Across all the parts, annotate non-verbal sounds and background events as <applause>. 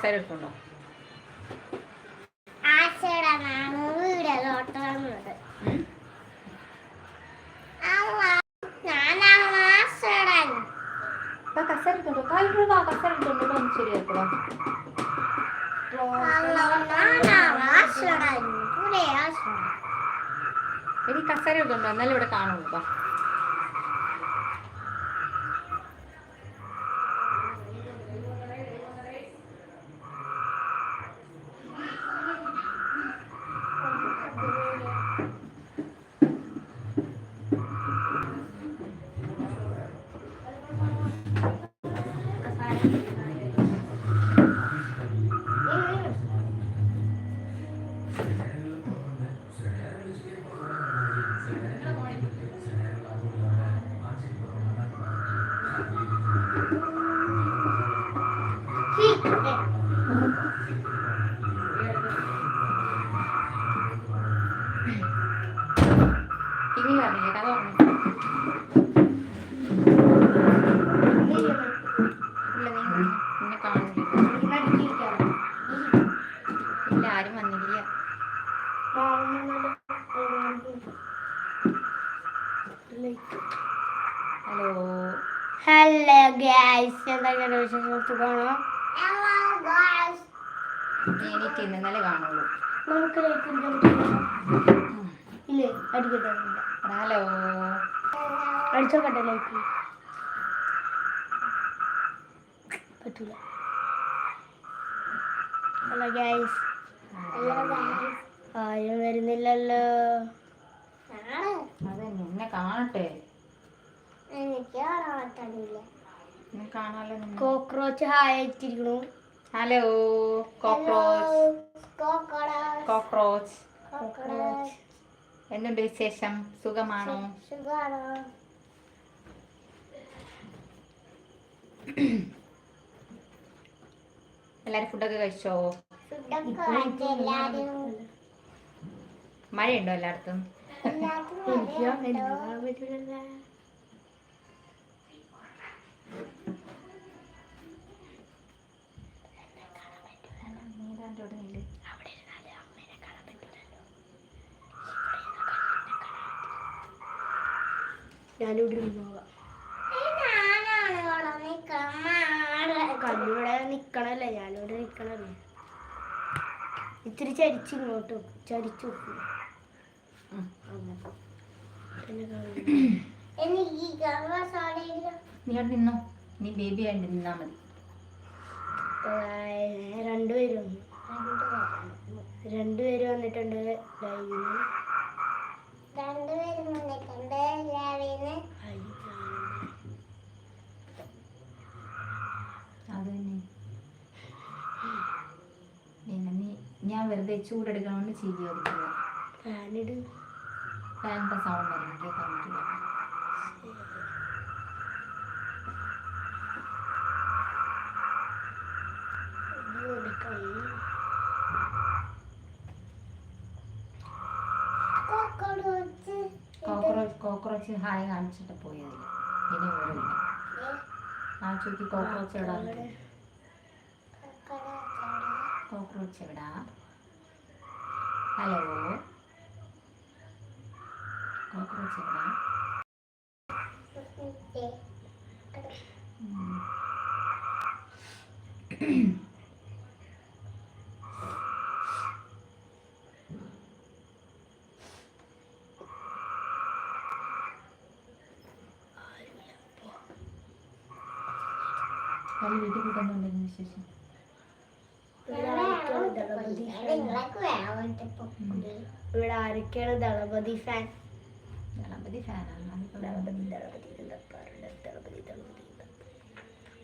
Side എടുക്കുന്നുണ്ടോ ആശയുടെയാണ് വീടിലോട്ട് വന്നത് ഉം? അമ്മ ഞാനാണ് ആശയുടെ ഇതാ കസേര എടുത്തുണ്ടോ കാലിട്ടുണ്ടോ കസേര എടുത്തുണ്ടോ ഒന്ന് ശരിയാക്കണോ ഞാനാണ് ആശയുടെ ഇവിടെ ആശയുടെ എടി കസേര എടുത്തുണ്ടോ എന്നാലും ഇവിടെ കാണുള്ളൂ ഹലോ ഹലോ ഗൈസ് എന്തൊക്കെയാണ് വിശേഷം സുഖമാണോ ഹലോ ഗൈസ് എനിക്ക് ഇന്നലെ കാണുള്ളൂ. നമുക്ക് ലൈക്ക് ഇല്ലേ? അടിക്കട്ടെ. ഹലോ. അടിച്ചോക്കട്ടെ ലൈക്ക്. പറ്റൂല. ഹലോ ഗൈസ് ആരും വരുന്നില്ലല്ലോ. അതെ നിന്നെ കാണട്ടെ. എനിക്ക് cockroach hi അയച്ചിരിക്കണു. Hello cockroach. Cockroach. Cockroach. എന്തുണ്ട് വിശേഷം? സുഖമാണോ? സുഖമാണോ എല്ലാരും ഫുഡൊക്കെ കഴിച്ചോ? ഫുഡൊക്കെ മഴയുണ്ടോ എല്ലായിടത്തും ഞാനിവിടെ പോകാം കണ്ണിവിടെ നിക്കണല്ലേ ഞാനിവിടെ നിക്കണല്ലേ ഇത്തിരി ചരിച്ചിങ്ങോട്ടും ചരിച്ചു നോക്കും. നീ അവിടെ നിന്നോ. നീ ബേബി ആയിട്ട് നിന്നാ മതി. രണ്ടുപേരും. രണ്ടുപേരും വന്നിട്ടുണ്ട് ലൈവിന് രണ്ടുപേരും വന്നിട്ടുണ്ട് രാവിലെ അത് തന്നെ. പിന്നെ നീ ഞാൻ വെറുതെ ചൂടെടുക്കാൻ ചിരി ഒതുക്കുക ഫാനിട്. ഫാനിന്റെ സൗണ്ട് വരണം കേൾക്കാൻ പറ്റില്ല കോക്രോച്ച് കോക്രോച്ച് ഹായ് കാണിച്ചിട്ട് പോയതില്ല ഇനി വരില്ല ആ ചുറ്റി കോക്രോച്ച് എവിടാ? കോക്രോച്ച് എവിടാ? ഹലോ. കോക്രോച്ച് എവിടാ ഉം. കാലി വീട്ടിൽ കൂട്ടുന്നുണ്ടെന്ന് വിശേഷം ഇവിടെ ആരൊക്കെയാണ് ദളപതി ഫാൻ ഗണപതി ഫാനാണ് ദളപതി ദളപതി തപ്പാറുണ്ട് ദളപതി ദളപതി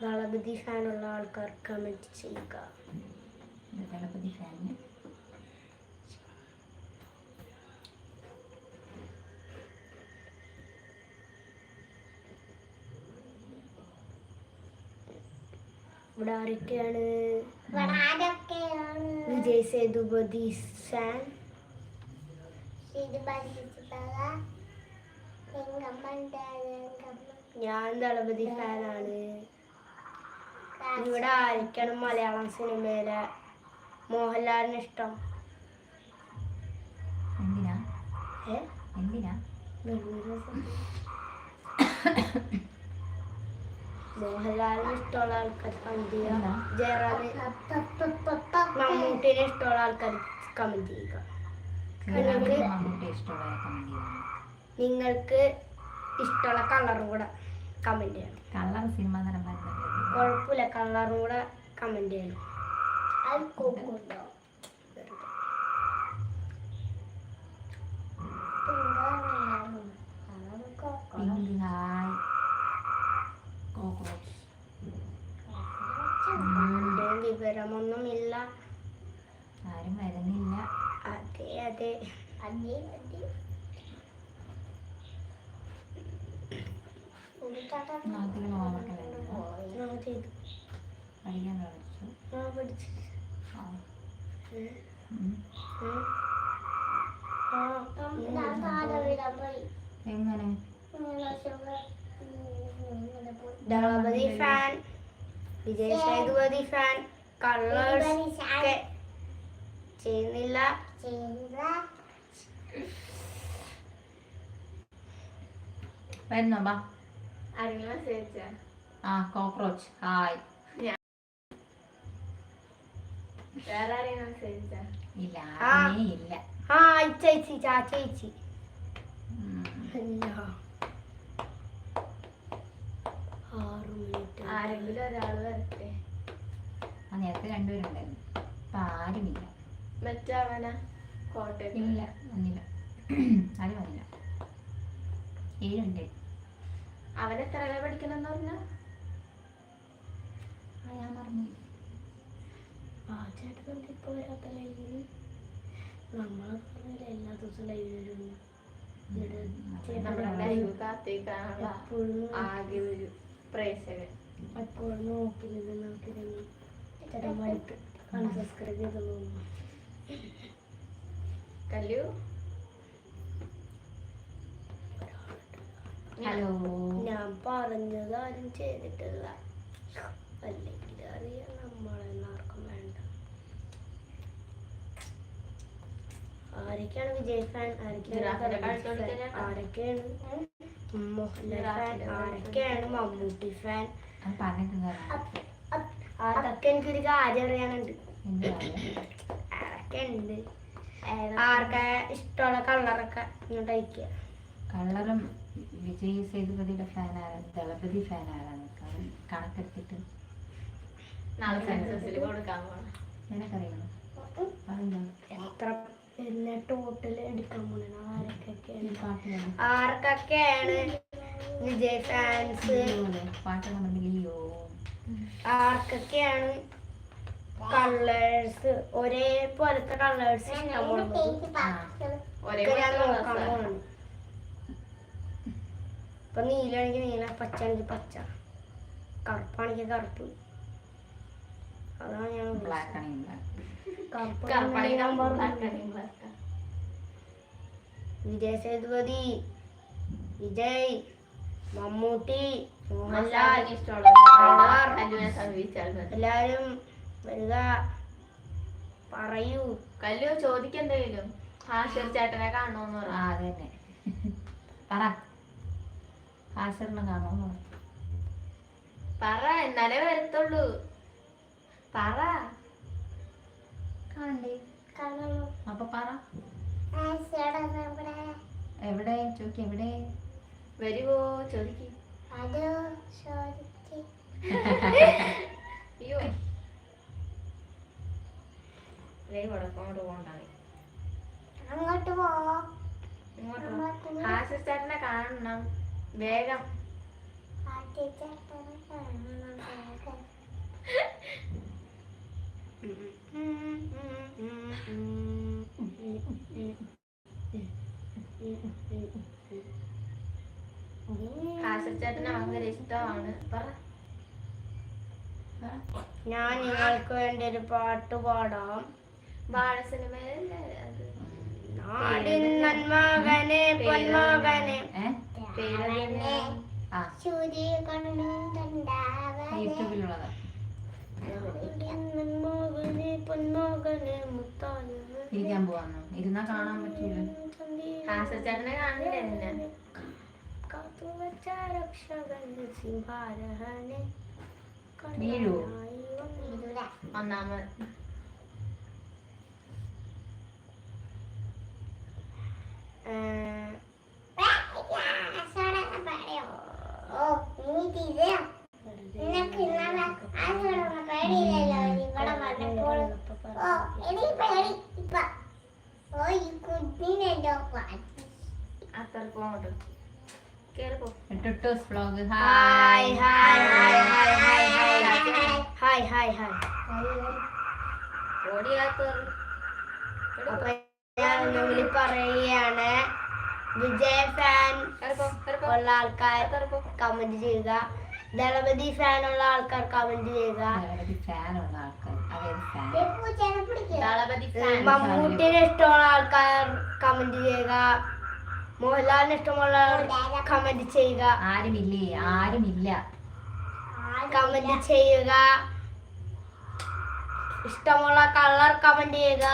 ദളപതി ഫാനുള്ള ആൾക്കാർ കമന്റ് ചെയ്യുക. ദളപതി ഫാനിന് ഇവിടെ ആരൊക്കെയാണ്? വിജയ് സേതുപതി സാൻ എങ്കമ്മ ഞാൻ ദളപതി ഫാനാണ്. ഇവിടെ ആയിരിക്കണം മലയാളം സിനിമയിലെ മോഹൻലാലിന് ഇഷ്ടം. എന്തിനാ? എന്തിനാ? മോഹൻലാലിന് ഇഷ്ടമുള്ള ആൾക്കാർ കമന്റ് ചെയ്യുക? ജയറാമിന് മമ്മൂട്ടിനെ ഇഷ്ടമുള്ള ആൾക്കാർ കമന്റ് ചെയ്യുക. ചെയ്യണം നിങ്ങൾക്ക് ഇഷ്ടമുള്ള കളറും കൂടെ കമന്റ് ചെയ്യണം. കളർ സിനിമ കുഴപ്പമില്ല കളറും കൂടെ കമന്റ് ചെയ്യണം. അത് കൂക്കുണ്ടോ? വിവരമൊന്നുമില്ല. ആരും വരുന്നില്ല. അതെ അതെ. അടി അടി നാട്ടിൽ പോകാനൊക്കെ വരുന്നില്ല ഞാൻ ചെയ്തു പഠിക്കാൻ പഠിച്ചു ഞാൻ പഠിച്ചു ആ. ഉം. ഉം. ഉം. ആ, ഞാൻ താഴെ വീടാൻ പോയി എങ്ങനെ? Thalapathy fan. Vijay Sethupathi fan. Colours ഒക്കെ ചെയ്യുന്നില്ല. വരുന്നോ ബാ. ആ കോക്രോച്ച്. ഹായ്. ഇല്ല ഇല്ല. ഹായ് ചേച്ചി ചേച്ചി. ആരെങ്കിലും ഒരാൾ വരട്ടെ. ആ നേരത്തെ രണ്ടുപേരുണ്ടായിരുന്നു. ഇപ്പൊ ആരുമില്ല. മറ്റവന കോട്ടയം ഇല്ല വന്നില്ല. ആരും വന്നില്ല. ഏഴ് മിനിറ്റ് അവൻ എത്ര പഠിക്കണമെന്ന് പറഞ്ഞ? ഞാൻ പറഞ്ഞു. ആ ചേട്ടൻ വരാത്ത ലൈവിന് പറഞ്ഞില്ല എല്ലാ ദിവസവും ലൈവ് വരുന്നു ആകെ ഒരു പ്രേക്ഷകൻ. എപ്പോഴും നോക്കി നിന്ന് നോക്കി നിന്ന് ചേട്ടന്മാർക്ക് അൺസബ്സ്ക്രൈബ് ചെയ്ത് തോന്നുന്നു കല്ലു? ഹലോ. ഞാൻ പറഞ്ഞത് ആരും ചെയ്തിട്ടില്ല. അല്ലെങ്കിൽ അറിയാം നമ്മളെന്ന് ആർക്കും വേണ്ട. ആരൊക്കെയാണ് വിജയ് ഫാൻ ആരൊക്കെയാണ്? ആരൊക്കെയാണ്? മോഹൻലാൽ ഫാൻ ആരൊക്കെയാണ് മമ്മൂട്ടി ഫാൻ അതൊക്കെ എനിക്കൊരു കാര്യം അറിയാനുണ്ട്. ആരൊക്കെ ഉണ്ട് ആർക്കെ ഇഷ്ടമുള്ള കളറൊക്കെ ഇങ്ങോട്ട് അയക്കുക കളറും വിജയ് സേതുപതിയുടെ ഫാൻ ആണ് ദളപതി ഫാൻ ആണ് കള- കണക്കെടുത്തിട്ട് നിനക്കറിയണോ എത്ര ടോട്ടൽ എടുക്കാൻ പോണ? ഈ ആരൊക്കെയാണ് പാട്ടിലാണ് ആർക്കൊക്കെയാണ്? വിജയ് ഫാൻസ് ആർക്കൊക്കെയാണ്? കളേഴ്സ് ഒരേ പോലത്തെ കളേഴ്സ് ഒരേ ഞാൻ നോക്കാൻ. പോണു ഇപ്പൊ നീലാണെങ്കിൽ നീല പച്ച ആണെങ്കിൽ പച്ച. കറുപ്പാണെങ്കിൽ കറുപ്പ്. അതാണ് ഞാൻ കറുപ്പ് ആ. വിജയ് സേതുപതി. വിജയ്. മമ്മൂട്ടി. മോഹൻലാൽ. എല്ലാരും വരിക. പറയൂ. കല്ലു ചോദിക്കെന്തെങ്കിലും ഹാഷിർ ചേട്ടനെ കാണണോന്ന് പറ. പറഞ്ഞു അത് പറ. ഹാസറിനെ കാണുമോ പറ എന്നാലേ വരത്തുള്ളൂ. പറ. കണ്ടേ. കാണണം അപ്പൊ പറ. എവിടെ? ചോദിക്ക എവിടെ? വരുവോ? ചോദിക്ക്. <laughs> അയ്യോ. അങ്ങോട്ട് പോകണ്ടായി അങ്ങോട്ട് ഇങ്ങോട്ട് പോ. അങ്ങോട്ട് ഹാഷിർ ചേട്ടനെ കാണണം. വേഗം. ആ ടീച്ചറിനെ കാണണം ചേട്ടനെ ഭയങ്കര ഇഷ്ടമാണ്. പറ. ഞാൻ നിങ്ങൾക്ക് വേണ്ടി ഒരു പാട്ട് പാടാം. ബാല സിനിമയിലല്ലേ നന്മകനെ പൊന്മകനെ യൂട്യൂബിലുള്ളതാ. ഇരിക്കാൻ പോവാന്നോ? ഇരുന്നാ കാണാൻ പറ്റില്ല ഹാസൽ ചേട്ടനെ കാണുന്നില്ല എന്നെ വീഴുവോ ഒന്നാമത്. ഏഹ് hi hi hi hi hi hi hi hi ഒന്നുകൂടി പറയുകയാണ്. വിജയ് ഫാൻ ഉള്ള ആൾക്കാർ കമന്റ് ചെയ്യുക. ദളപതി ഫാൻ ഉള്ള ആൾക്കാർ. കമന്റ് ചെയ്യുക മമ്മൂട്ടിനെ ഇഷ്ടമുള്ള ആൾക്കാർ കമന്റ് ചെയ്യുക. മോഹൻലാലിന് ഇഷ്ടമുള്ള കമന്റ് ചെയ്യുക. ആരുമില്ലേ? ആരുമില്ല. കമന്റ് ചെയ്യുക. ഇഷ്ടമുള്ള കളർ കമന്റ് ചെയ്യുക.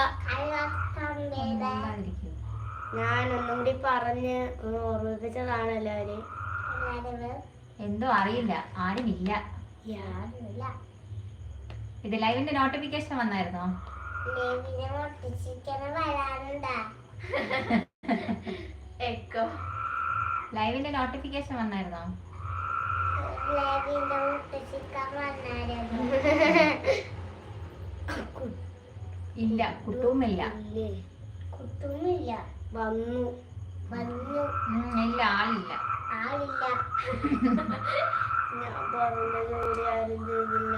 ഞാൻ ഒന്നും കൂടി പറഞ്ഞ് ഒന്ന് ഓർമ്മിപ്പിച്ചതാണ് എല്ലാവരെയും. എന്തോ അറിയില്ല. ആരുമില്ല. ഇത് ലൈവിന്റെ നോട്ടിഫിക്കേഷൻ വന്നായിരുന്നോ? ലൈവിന്റെ നോട്ടിഫിക്കേഷൻ <laughs> വന്നായിരുന്നോ? ഇല്ല കുട്ടുമില്ല കുട്ടുമില്ല വന്നു. വന്നു. ഇല്ല ആളില്ല. ആളില്ല. ഞാൻ പറഞ്ഞ ജോലി ആരും ചെയ്തില്ല.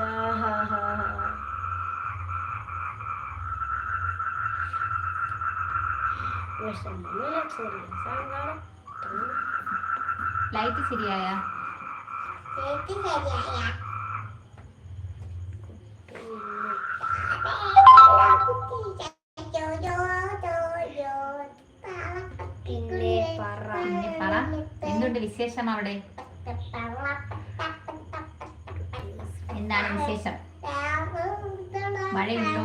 വിഷമമില്ല ചെറിയ സങ്കടം ലൈറ്റ് ശരിയായ? പിന്നെ പറ. എന്തുണ്ട് വിശേഷം അവിടെ? എന്താണ് വിശേഷം? മഴയുണ്ടോ?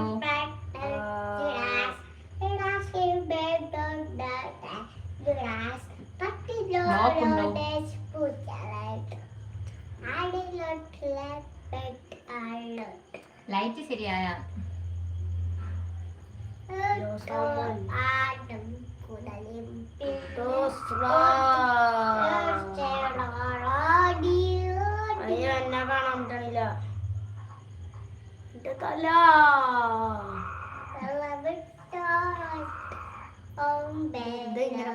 ലൈറ്റ് ശരിയായ. ഇത് ഇങ്ങനെ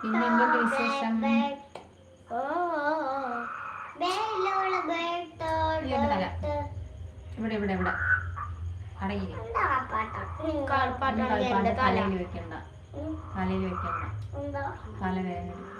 പിന്നെന്തുണ്ട് വിശേഷം ഇവിടെ ഇവിടെ ഇവിടെ. അടങ്ങി കാൽപ്പാട്ട് തലയിൽ വെക്കണ്ട. തലയിൽ വെക്കണ്ട. തലവേദന.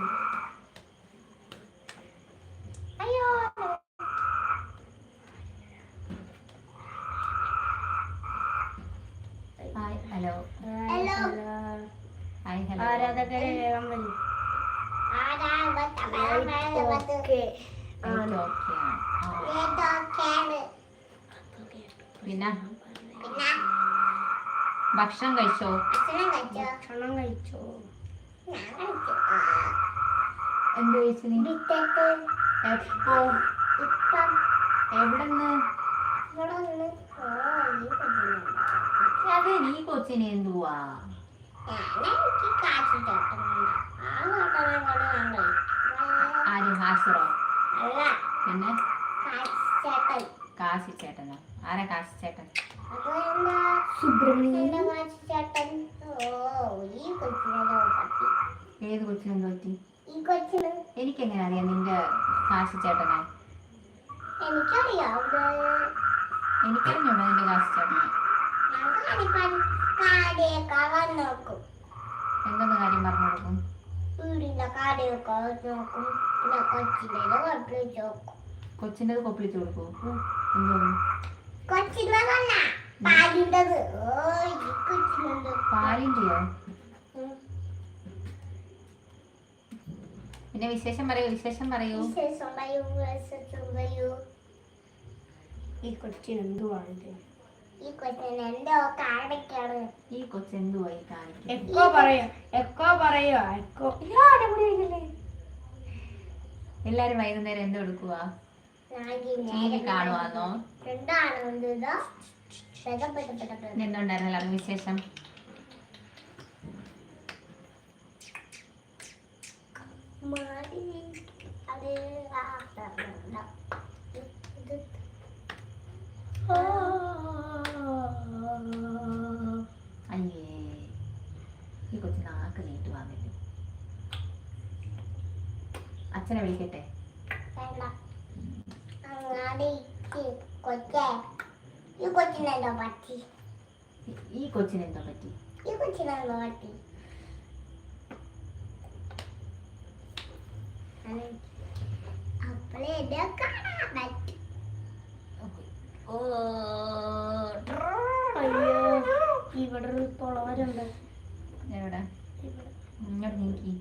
ഭക്ഷണം കഴിച്ചോ? ഭക്ഷണം കഴിച്ചോ? എന്ത് കഴിച്ചു നീ? എപ്പോ? എവിടെന്ന്? അതെ നീ കൊച്ചിനെ എന്തുവാ? ആര് ഹാസിറോ പിന്നെ കാശിച്ചേട്ടൻ. ആരാ കാശിച്ചേട്ടൻ? ഏത് കൊച്ചിനെ നോക്കി? എനിക്കെങ്ങനെ അറിയാം നിന്റെ കാശിച്ചേട്ടനെ? എനിക്കറിയാം. എനിക്കറിഞ്ഞൂടാ നിന്റെ കാശിച്ചേട്ടനെ. എന്തെന്ന് കാര്യം പറഞ്ഞു കൊടുക്കും? നോക്കും കൊച്ചിന്റെ കൊപ്പിളിച്ച് നോക്കും കൊച്ചിന്റെ കൊപ്പിളിച്ച് കൊടുക്കും എന്തോന്നു കൊച്ചിന്റെ വന്ന ഓ ഈ കൊച്ചിനുണ്ട് പാലിന്റെയോ? പിന്നെ വിശേഷം പറയൂ വിശേഷം പറയൂ. വിശേഷം പറയൂ വിശേഷം പറയൂ. ഈ കൊച്ചിന് എന്തുവാണ് ഈ കൊച്ചിന് എന്തോ കാണിക്കാണ്. ഈ കൊച്ചു എന്തുവായി കാണിക്കും എക്കോ പറയോ എക്കോ പറയോ എക്കോ. എല്ലാരും വൈകുന്നേരം എന്തോ വി കാണുവാന്നോ? രണ്ടാണ് ഉണ്ട് പെട പെട പെട പെട. ഇന്ന് എന്തുണ്ടായിരുന്നു എല്ലാവർക്കും വിശേഷം. അയ്യേ ഈ നീട്ടു അച്ഛനെ വിളിക്കട്ടെ. കൊച്ചേ ഈ കൊച്ചിനെന്തോ പറ്റി? ഈ- കൊച്ചിനെന്തോ പറ്റി? ഈ കൊച്ചിനെന്തോ പറ്റി? അപ്പോഴേ എന്നെ കാണാൻ പറ്റി. ഓ അയ്യോ ഇവിടെ ഒരു തുളവരുണ്ട് എവിടെ? ഇങ്ങോട്ട് നീക്കി.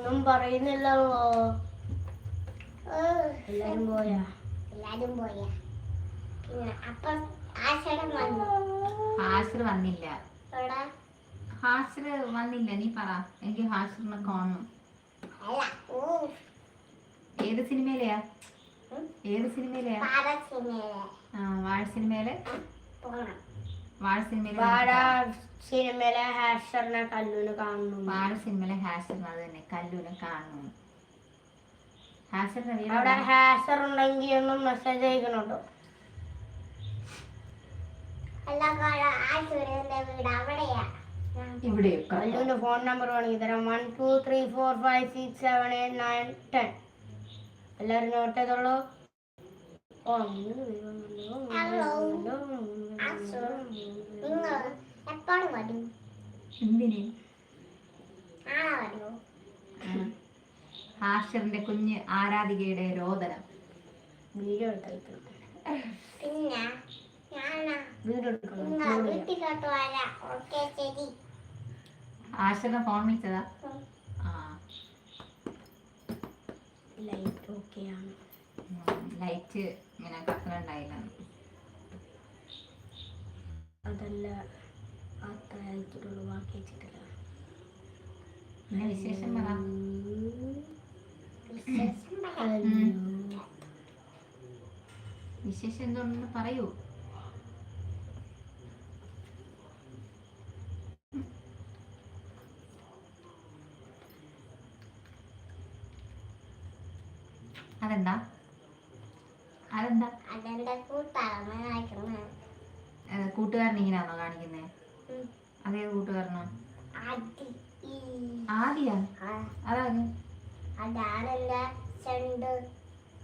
ഒന്നും പറയുന്നില്ലല്ലോ. എല്ലാരും പോയാ? എല്ലാരും പോയാ. അപ്പം വന്നു. ഹാസിർ വന്നില്ല. ഇവിടെ ഹാസിർ വന്നില്ല. നീ പറ. എനിക്ക് ഹാസിറിനെ കാണണം. അല്ല ഏത് സിനിമയിലെയാ? ഏത് സിനിമയിലെയാ? സിനിമയിലെ. ആ വാഴ സിനിമയിൽ? പോണം. വാഴ സിനിമയിൽ വാഴ സിനിമയിലെ ഹാഷറിനെ കല്ലുന് കാണുന്നു. വാഴ സിനിമയിലെ ഹാഷറിന് അത് തന്നെ കല്ലൂനെ കാണുന്നു. അവിടെ? ഹാഷർ ഉണ്ടെങ്കിൽ ഒന്ന് മെസ്സേജ് അയക്കണോട്ടോ. കല്ലൂന്റെ ഫോൺ നമ്പർ വേണമെങ്കിൽ തരാം. One two three four five six seven eight nine ten എല്ലാവരും നോട്ട് ചെയ്തോളൂ. ഓ നിങ്ങൾ എപ്പോഴും വരും എന്തിന് ആണോ കുഞ്ഞ് ആരാധികയുടെ രോദനം. വീഡിയോ പിന്നെ വീഡിയോ എടുക്കണം. ഓക്കെ ഫോൺ വിളിച്ചതാ? ലൈറ്റ് ഓക്കെയാണ്. ലൈറ്റ് ഇങ്ങനെ കത്തലുണ്ടായില്ല അതല്ല ആ അയച്ചിട്ടുള്ളൂ ബാക്കി വെച്ചിട്ടില്ല. വിശേഷം പറ. വിശേഷം എന്തുണ്ടെന്ന് പറയൂ.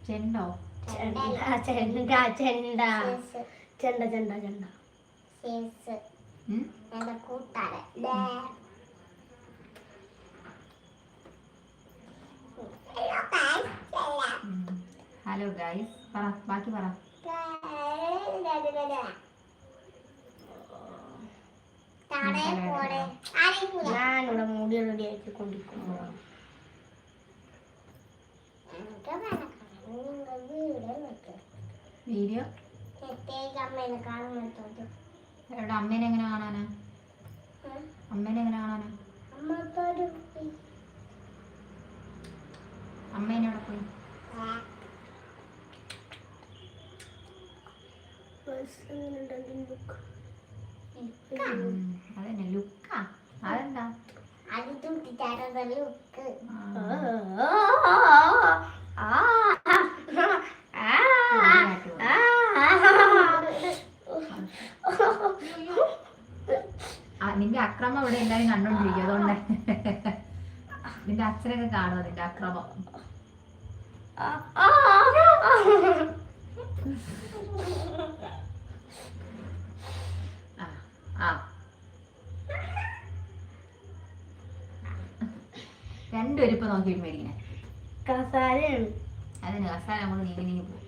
ചെണ്ടോ? ചെണ്ട ചെണ്ട ചെണ്ട. സേസ്. ചെണ്ട ചെണ്ട. ഹലോ ഗൈസ് പറ ബാക്കി പറ. ഞാനിവിടെ മുടി റെഡി ആക്കി കൊണ്ടിരിക്കുന്നു വീഡിയോ? എവിടെ അമ്മേനെ എങ്ങനെ കാണാനാ? അമ്മേനെ എങ്ങനെ കാണാനാ അമ്മ പോരും അമ്മേനെ എവിടെ പോയി ഉം. അതന്നെ ലുക്കാ അതെന്താ അത് തുട്ടിച്ചാടുന്ന ലുക്ക് ആ. ആ നിന്റെ അക്രമം ഇവിടെ എല്ലാരും കണ്ടോണ്ടിരിക്കും അതുകൊണ്ട് നിന്റെ കാണുമോ നിന്റെ അക്രമം രണ്ടുപേരും ഇപ്പൊ നോക്കി മേടിക്കണേ കസാരയാണ് അതിന് കസാല നമ്മൾ നീങ്ങി നീങ്ങി പോകും